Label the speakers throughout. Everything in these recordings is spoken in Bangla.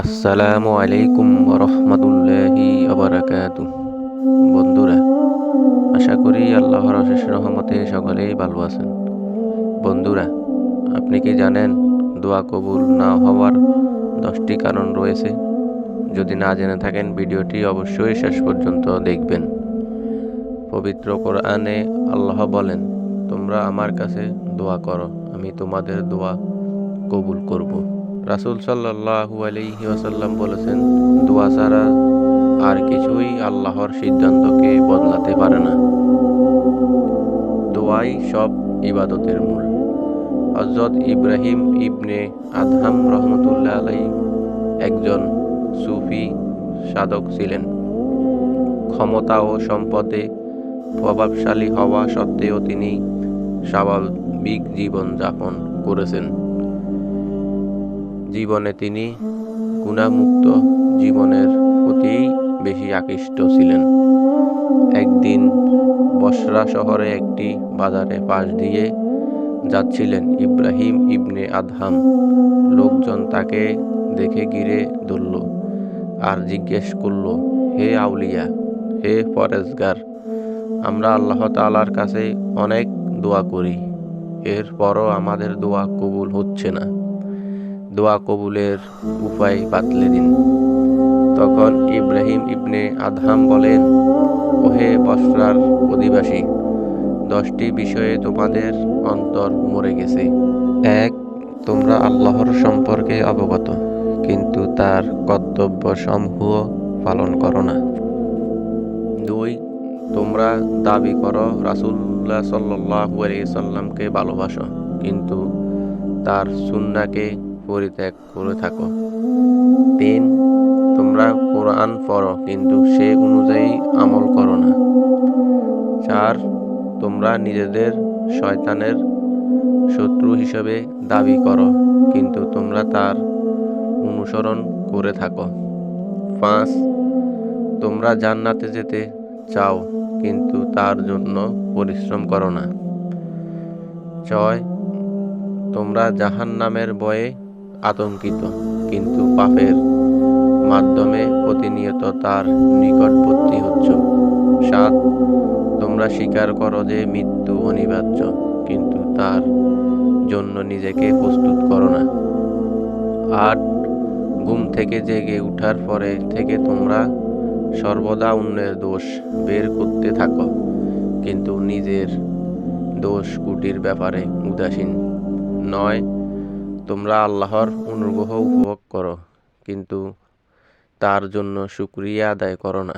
Speaker 1: আসসালামু আলাইকুম রহমতুল্লাহি আবরাকাত বন্ধুরা, আশা করি আল্লাহর অশেষ রহমতে সকলেই ভালো আছেন। বন্ধুরা, আপনি কি জানেন দোয়া কবুল না হওয়ার দশটি কারণ রয়েছে? যদি না জেনে থাকেন, ভিডিওটি অবশ্যই শেষ পর্যন্ত দেখবেন। পবিত্র কোরআনে আল্লাহ বলেন, তোমরা আমার কাছে দোয়া করো, আমি তোমাদের দোয়া কবুল করব। রাসুল সাল্লাহু আলহি ওয়াসাল্লাম বলেছেন, দোয়া ছাড়া আর কিছুই আল্লাহর সিদ্ধান্তকে বদলাতে পারে না। দোয়াই সব ইবাদতের মূল। হজরত ইব্রাহিম ইবনে আদহাম রহমতুল্লাহ আলাই একজন সুফি সাধক ছিলেন। ক্ষমতা ও সম্পদে প্রভাবশালী হওয়া সত্ত্বেও তিনি স্বাভাবিক জীবন যাপন করেছেন। জীবনে তিনি গুণামুক্ত জীবনের প্রতি বেশি আকৃষ্ট ছিলেন। একদিন বসরা শহরে একটি বাজারে পাশ দিয়ে যাচ্ছিলেন ইব্রাহিম ইবনে আদহাম। লোকজন তাকে দেখে গিরে ধরল আর জিজ্ঞেস করল, হে আউলিয়া, হে ফরেজগার আমরা আল্লাহ তালার কাছে অনেক দোয়া করি, এরপরও আমাদের দোয়া কবুল হচ্ছে না। দোয়া কবুলের উপায় বাতলে দিন। তখন ইব্রাহিম ইবনে আদহাম বলেন, ওহে বসরার অধিবাসী, দশটি বিষয়ে তোমাদের অন্তর মরে গেছে। এক, তোমরা আল্লাহর সম্পর্কে অবগত, কিন্তু তার কর্তব্য সমূহ পালন করো না। দুই, তোমরা দাবি করো রাসুল্লাহ সাল্লাহু সাল্লামকে ভালোবাসো, কিন্তু তার সুন্নাকে পরিত্যাগ করে থাকো। তিন, তোমরা কোরআন পড়ো, কিন্তু সে অনুযায়ী আমল করো না। চার, তোমরা নিজেদের শয়তানের শত্রু হিসেবে দাবি করো, কিন্তু তোমরা তার অনুসরণ করে থাকো। পাঁচ, তোমরা জান্নাতে যেতে চাও, কিন্তু তার জন্য পরিশ্রম করো না। ছয়, তোমরা জাহান নামের বয়ে আতঙ্কিত, কিন্তু পাপের মাধ্যমে প্রতিনিয়ত তার নিকটবর্তী হচ্ছ। সাত, তোমরা স্বীকার করো যে মৃত্যু অনিবার্য, কিন্তু তার জন্য নিজেকে প্রস্তুত করো না। আট, ঘুম থেকে জেগে উঠার পরে থেকে তোমরা সর্বদা অন্যের দোষ বের করতে থাকো, কিন্তু নিজের দোষ কুটির ব্যাপারে উদাসীন। নয় তোমরা আল্লাহর অনুগ্রহ উপভোগ করো, কিন্তু তার জন্য সুক্রিয়া আদায় করো না।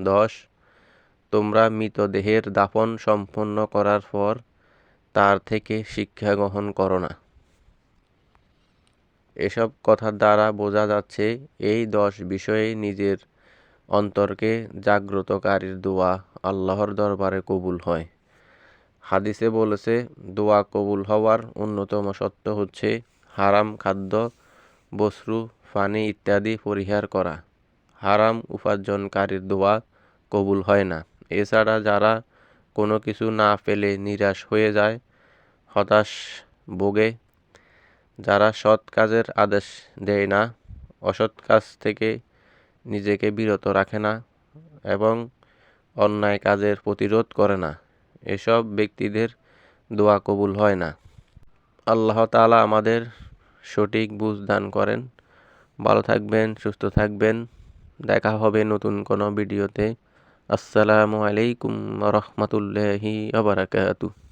Speaker 1: দশ, তোমরা মৃতদেহের দাফন সম্পন্ন করার পর তার থেকে শিক্ষা গ্রহণ করো না। এসব কথার দ্বারা বোঝা যাচ্ছে এই দশ বিষয়ে নিজের অন্তরকে জাগ্রতকারীর দোয়া আল্লাহর দরবারে কবুল হয়। হাদিসে বলেছে, দোয়া কবুল হওয়ার অন্যতম সত্য হচ্ছে হারাম খাদ্য বস্ত্র পানি ইত্যাদি পরিহার করা। হারাম উপার্জনকারীর দোয়া কবুল হয় না। এছাড়া যারা কোনো কিছু না পেলে নিরাশ হয়ে যায়, হতাশ ভোগে, যারা সৎ কাজের আদেশ দেয় না, অসৎ কাজ থেকে নিজেকে বিরত রাখে না এবং অন্যায় কাজের প্রতিরোধ করে না। এসব ব্যক্তিদের দোয়া কবুল হয় না। আল্লাহ তালা আমাদের সঠিক বুঝ দান করেন। ভালো থাকবেন, সুস্থ থাকবেন। দেখা হবে নতুন কোনো ভিডিওতে। আসসালামু আলাইকুম রহমতুল্লাহি আবরাকাতু